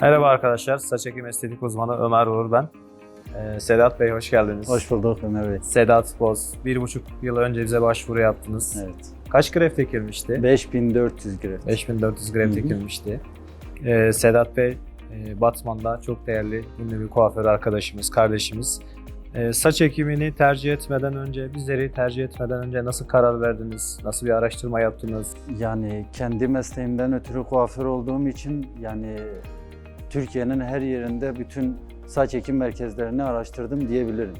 Merhaba arkadaşlar, saç ekim estetik uzmanı Ömer Uğur ben. Ee, Sedat Bey hoş geldiniz. Hoş bulduk Ömer Bey. Sedat Boz, bir buçuk yıl önce bize başvuru yaptınız. Evet. Kaç greft ekilmişti? 5400 gram. 5400 greft ekilmişti. Ee, Sedat Bey, e, Batman'da çok değerli ünlü bir kuaför arkadaşımız, kardeşimiz. Ee, saç ekimini tercih etmeden önce, bizleri tercih etmeden önce nasıl karar verdiniz? Nasıl bir araştırma yaptınız? Yani kendi mesleğimden ötürü kuaför olduğum için yani Türkiye'nin her yerinde bütün saç ekim merkezlerini araştırdım diyebilirim.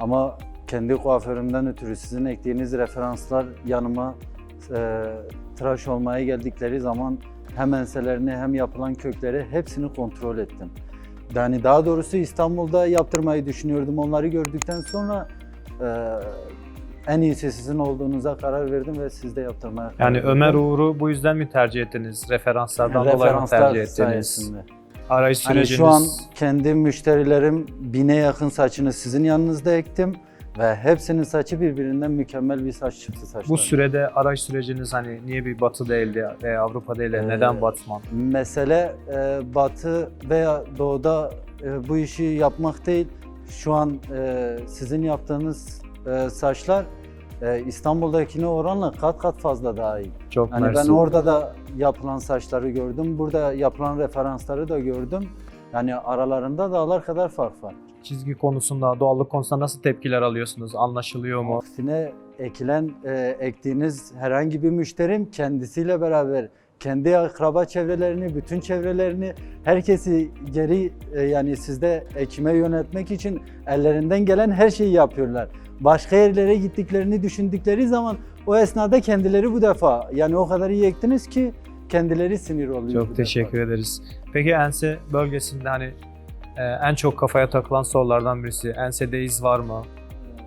Ama kendi kuaförümden ötürü sizin ektiğiniz referanslar yanıma e, tıraş olmaya geldikleri zaman hem enselerini hem yapılan kökleri hepsini kontrol ettim. Yani daha doğrusu İstanbul'da yaptırmayı düşünüyordum. Onları gördükten sonra e, en iyisi sizin olduğunuza karar verdim ve sizde yaptırmaya karar Yani verdim. Ömer Uğur'u bu yüzden mi tercih ettiniz? Referanslardan dolayı mı Referanslar tercih ettiniz? sayesinde. Arayış Hani süreciniz... şu an kendi müşterilerim bine yakın saçını sizin yanınızda ektim ve hepsinin saçı birbirinden mükemmel bir saç çıktı saçlar. Bu sürede araç süreciniz hani niye bir batı değildi veya Avrupa değil de Ee, neden Batman? Mesele e, batı veya doğuda e, bu işi yapmak değil. Şu an e, sizin yaptığınız e, saçlar e, İstanbul'dakine oranla kat kat fazla daha iyi. Çok ben mersi. orada da yapılan saçları gördüm, burada yapılan referansları da gördüm. Yani aralarında dağlar kadar fark var. Çizgi konusunda, doğallık konusunda nasıl tepkiler alıyorsunuz? Anlaşılıyor mu? Aksine ekilen, e, ektiğiniz herhangi bir müşterim kendisiyle beraber kendi akraba çevrelerini, bütün çevrelerini, herkesi geri e, yani sizde ekime yönetmek için ellerinden gelen her şeyi yapıyorlar. Başka yerlere gittiklerini düşündükleri zaman o esnada kendileri bu defa yani o kadar iyi ektiniz ki kendileri sinir oluyor. Çok teşekkür defa. ederiz. Peki ense bölgesinde hani e, en çok kafaya takılan sorulardan birisi ensede iz var mı?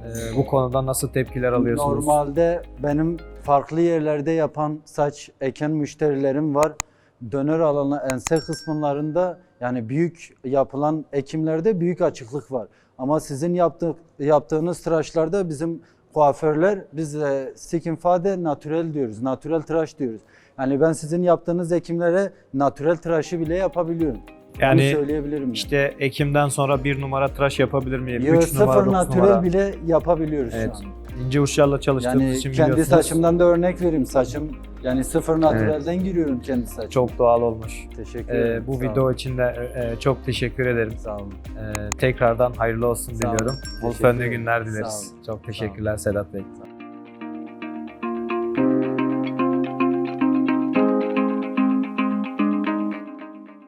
E, bu konuda nasıl tepkiler alıyorsunuz? Normalde benim farklı yerlerde yapan saç eken müşterilerim var. Döner alanı ense kısımlarında yani büyük yapılan ekimlerde büyük açıklık var. Ama sizin yaptık, yaptığınız tıraşlarda bizim kuaförler biz e, stick fade natürel diyoruz. Natürel tıraş diyoruz. Yani ben sizin yaptığınız ekimlere natürel tıraşı bile yapabiliyorum. Bunu Yani söyleyebilirim. yani. işte Ekim'den sonra bir numara tıraş yapabilir miyim? Yo, Üç numara, sıfır dokuz natürel numara. bile yapabiliyoruz Evet. şu an. İnce uçlarla çalıştığımız Yani için kendi saçımdan da örnek vereyim. Saçım yani sıfır natürelden giriyorum kendi saçım. Çok doğal olmuş. teşekkür E, ederim. bu Sağ video olun. için de e, çok teşekkür ederim. Sağ olun. Ee, tekrardan hayırlı olsun Sağ olun. diliyorum. Bol Teşekkür fönlü ederim. günler Sağ dileriz. olun. Çok teşekkürler Sedat Bey. Sağ olun.